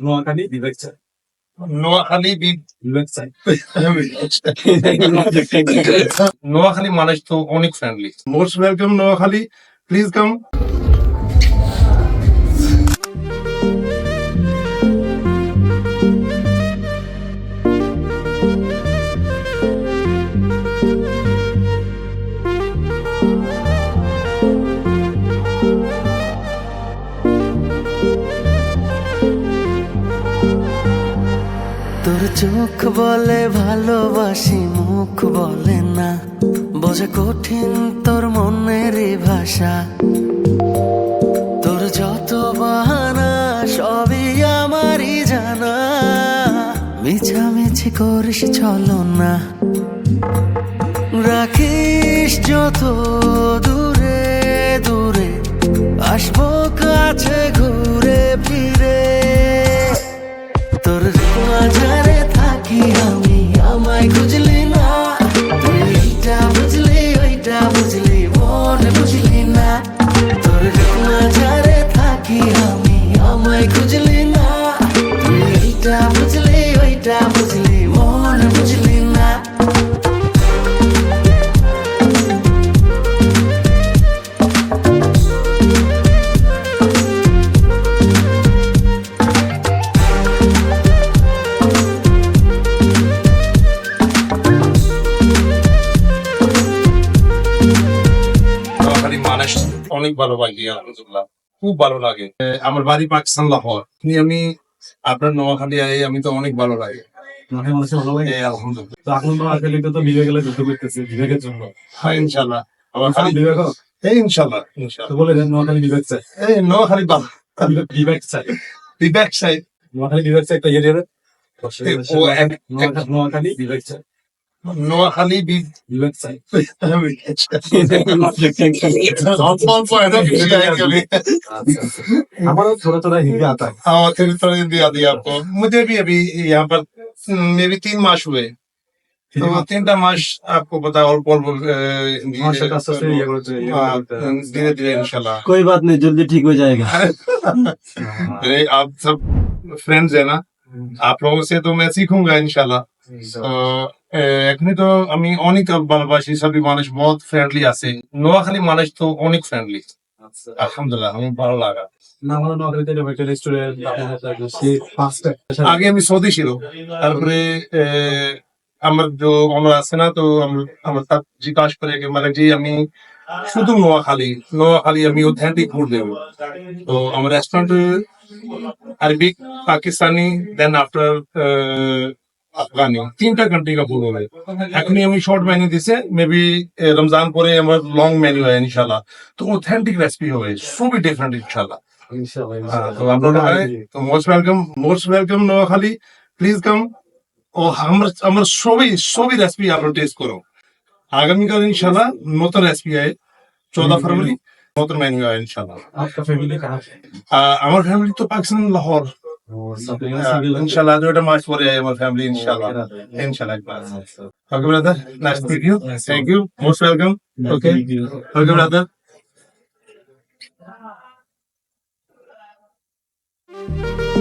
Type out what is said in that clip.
নোয়াখালী বিবেক চাই। নোয়াখালী বি- বিবেক চাই। নোয়াখালী মানুষ তো অনেক friendly most welcome Noakhali please come চোখ বলে ভালোবাসি, মুখ বলে না। বোঝা কঠিন তোর মনের ভাষা। তোর যত বাহানা, সবই আমারই জানা। মিছামিছি করিস, চলো না। রাখিস যত দূরে দূরে, আসব কাছে ঘুরে ফিরে। অনেক ভালো লাগে আলহামদুলিল্লাহ। খুব ভালো লাগে। আমার বাড়ি পাকিস্তান লাহোর। আমি আপনার নোয়াখালী আই আমি তো অনেক ভালো লাগে। নোয়াখালী দেন নোয়াখালী চাই। নোয়াখালী বিচ थोड़ा थोड़ा आपको मुझे भी अभी यहाँ पर मेरी तीन मास हुए তো তিনটা মাস আপকো পতা অল্প অল্প धीरे धीरे ইনশাল্লাহ कोई बात नहीं जल्दी ठीक हो जाएगा अरे आप सब फ्रेंड्स है ना आप लोगों से तो मैं सीखूंगा इंशाल्लाह এখানে তো আমি অনেক ভালোবাসি সবই মানুষ বহুত ফ্রেন্ডলি আছে। নোয়াখালী মানুষ তো অনেক ফ্রেন্ডলি আলহামদুলিল্লাহ আমি ভালো লাগা। না আমাদের নোয়াখালীতে এরকম একটা রেস্টুরেন্ট আপনার থাকবে সে পাঁচটা আগে আমি সৌদি ছিল তারপরে আমার যে ওনার আছে না তো আমার তার জিজ্ঞাসা করে মানে যে আমি শুধু নোয়াখালী নোয়াখালী আমি অথেন্টিক ফুড দেবো। তো আমার রেস্টুরেন্টে Arabic Pakistani then after Afghani তিনটা কান্ট্রি এখনই আমি শর্ট মেনু দিছে মেবি রমজান পরে আমার লং মেনু হয় ইনশাল্লাহ তো অথেন্টিক রেসিপি হবে সবই ডিফারেন্ট হ্যাঁ, তো প্লিজ ও আমরা আমরা সবই সবই রেসিপি টেস্ট আগামীকাল নতুন ফেব্রুয়ারি নতুন ইনশাল্লাহ আমার ফ্যামিলি তো পাকিস্তান লাহোর। ইনশাল্লাহ দুইটা মাস পরে আমার ফ্যামিলি ইনশাল্লাহ ইনশাল্লাহ okay brother nice to you thank you most welcome okay okay brother Thank you.